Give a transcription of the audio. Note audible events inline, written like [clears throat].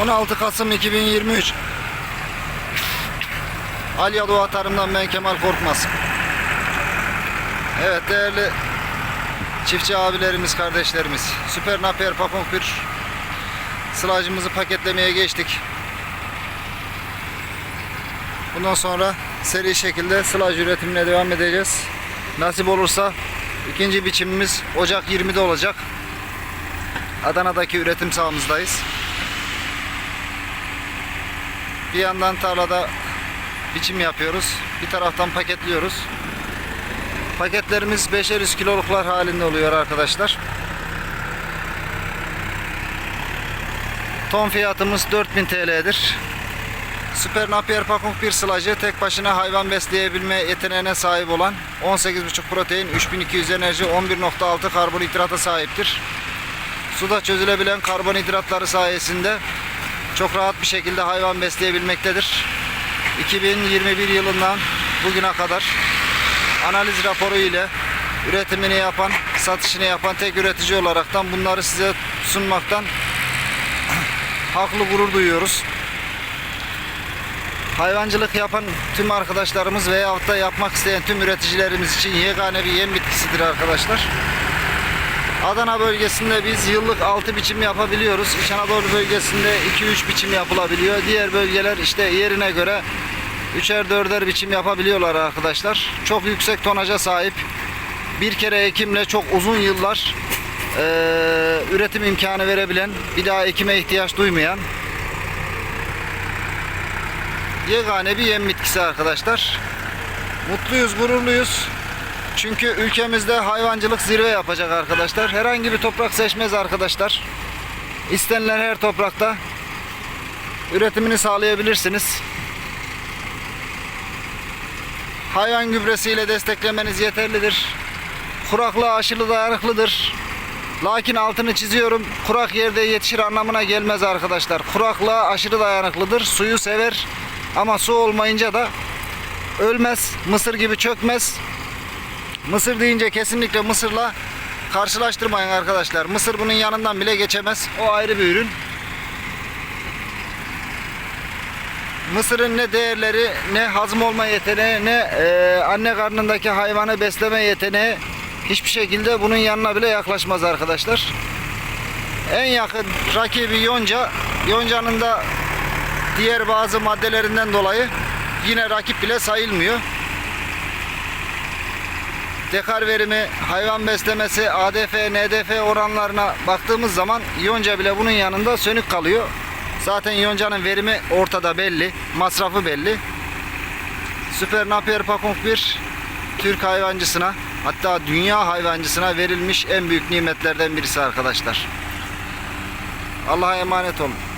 16 Kasım 2023 Alya Doğa Tarım'dan ben Kemal Korkmaz. Evet değerli çiftçi abilerimiz, kardeşlerimiz. Süper Napier Papong bir sılacımızı paketlemeye geçtik. Bundan sonra seri şekilde sılaj üretimine devam edeceğiz. Nasip olursa ikinci biçimimiz Ocak 20'de olacak. Adana'daki üretim sahamızdayız. Bir yandan tarlada biçim yapıyoruz. Bir taraftan paketliyoruz. Paketlerimiz 5'er 100 kiloluklar halinde oluyor arkadaşlar. Ton fiyatımız 4000 TL'dir. Süper Napier Pakung bir sılacı tek başına hayvan besleyebilme yeteneğine sahip olan 18,5 protein, 3200 enerji, 11.6 karbonhidrata sahiptir. Suda çözülebilen karbonhidratları sayesinde çok rahat bir şekilde hayvan besleyebilmektedir. 2021 yılından bugüne kadar analiz raporu ile üretimini yapan, satışını yapan tek üretici olaraktan bunları size sunmaktan [clears throat] haklı gurur duyuyoruz. Hayvancılık yapan tüm arkadaşlarımız veyahut da yapmak isteyen tüm üreticilerimiz için yegane bir yem bitkisidir arkadaşlar. Adana bölgesinde biz yıllık 6 biçim yapabiliyoruz. İç Anadolu bölgesinde 2-3 biçim yapılabiliyor. Diğer bölgeler işte yerine göre 3'er 4'er biçim yapabiliyorlar arkadaşlar. Çok yüksek tonaja sahip. Bir kere ekimle çok uzun yıllar eee, üretim imkanı verebilen, bir daha ekime ihtiyaç duymayan yegane bir yem bitkisi arkadaşlar. Mutluyuz, gururluyuz. Çünkü ülkemizde hayvancılık zirve yapacak arkadaşlar. Herhangi bir toprak seçmez arkadaşlar. İstenilen her toprakta üretimini sağlayabilirsiniz. Hayvan gübresiyle desteklemeniz yeterlidir. Kuraklığa aşırı dayanıklıdır. Lakin altını çiziyorum. Kurak yerde yetişir anlamına gelmez arkadaşlar. Kuraklığa aşırı dayanıklıdır. Suyu sever. Ama su olmayınca da ölmez. Mısır gibi çökmez. Mısır deyince kesinlikle mısırla karşılaştırmayın arkadaşlar. Mısır bunun yanından bile geçemez. O ayrı bir ürün. Mısırın ne değerleri, ne hazım olma yeteneği, ne e, anne karnındaki hayvanı besleme yeteneği hiçbir şekilde bunun yanına bile yaklaşmaz arkadaşlar. En yakın rakibi yonca. Yoncanın da diğer bazı maddelerinden dolayı yine rakip bile sayılmıyor. Dekar verimi, hayvan beslemesi, ADF, NDF oranlarına baktığımız zaman yonca bile bunun yanında sönük kalıyor. Zaten yoncanın verimi ortada belli, masrafı belli. Süper Napier Pakung 1 Türk hayvancısına hatta dünya hayvancısına verilmiş en büyük nimetlerden birisi arkadaşlar. Allah'a emanet olun.